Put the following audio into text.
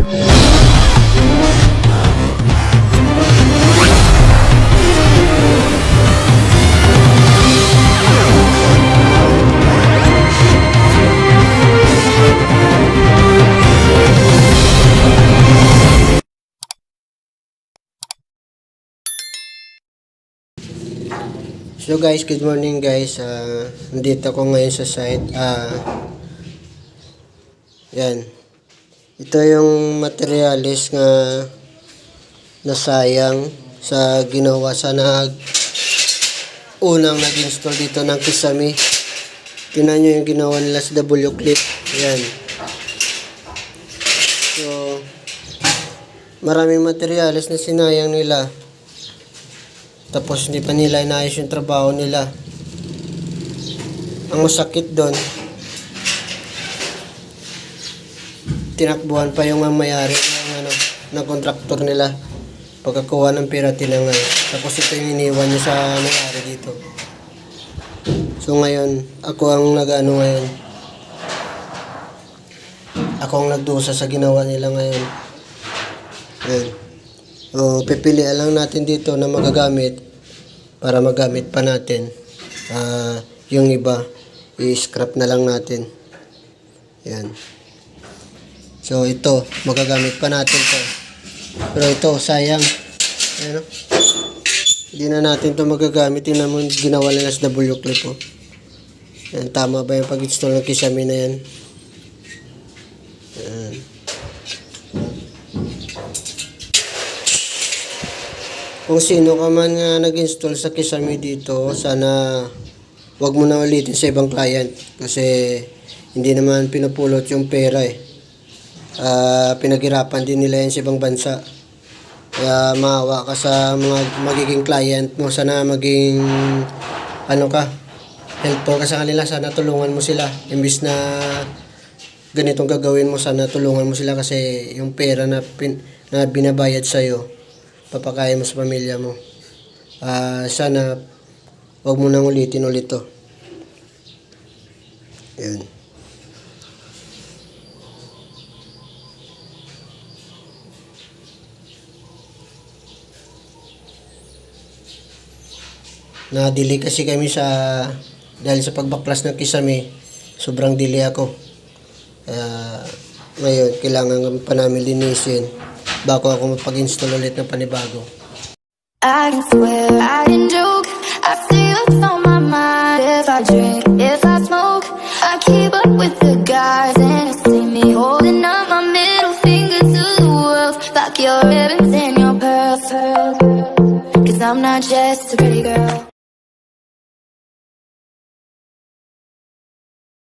So guys, good morning guys. Ah, nandito ako ngayon sa site. Ah, yan. Ito yung materialis nga nasayang sa ginawa sa nag unang nag-install dito ng Kisame. Tingnan nyo yung ginawa nila sa W clip. Yan. So, maraming materialis na sinayang nila. Tapos hindi pa nila inayos yung trabaho nila. Ang masakit doon, tinakbuhan pa yung may-ari ng, ano, ng kontraktor nila. Pagkakuha ng pera tinangay. Tapos ito yung iniwan niya sa may-ari dito. So ngayon, ako ang nag-ano ngayon. Ako ang nagdusa sa ginawa nila ngayon. Ayan. O, pipilian lang natin dito na magagamit para magamit pa natin. Ah, yung iba, i-scrap na lang natin. Yan. So, ito, magagamit pa natin to. Pero ito, sayang. Ayan o. Hindi na natin to magagamit. Tingnan mo, ginawa nila sa W clip o. Yan, tama ba yung pag-install ng kisame na yan? Yan. Kung sino ka man nga nag-install sa Kisame dito, sana wag mo na ulitin sa ibang client kasi hindi naman pinupulot yung pera eh. Ah, pinaghirapan din nila yan sa ibang bansa. Kaya maawa ka sa mga magiging client mo. Sana maging ano ka, helpful ka sa kanila. Sana tulungan mo sila. Imbis na ganitong gagawin mo, sana tulungan mo sila kasi yung pera na, pin, na binabayad sa'yo, papakain mo sa pamilya mo. Ah, sana wag mo nang ulitin ulit to. Yan. Na-delay kasi kami sa dahil sa pagbaklas ng kisame, sobrang delay ako. Kaya ngayon, kailangan pa namin linisin bago ako mapag-install ulit ng panibago. I can swear, I can joke. I see what's on my mind. If I drink, if I smoke, I keep up with the guys, and you see me holding up my middle finger to the world. Like your ribbons and your pearls. Cause I'm not just a pretty girl.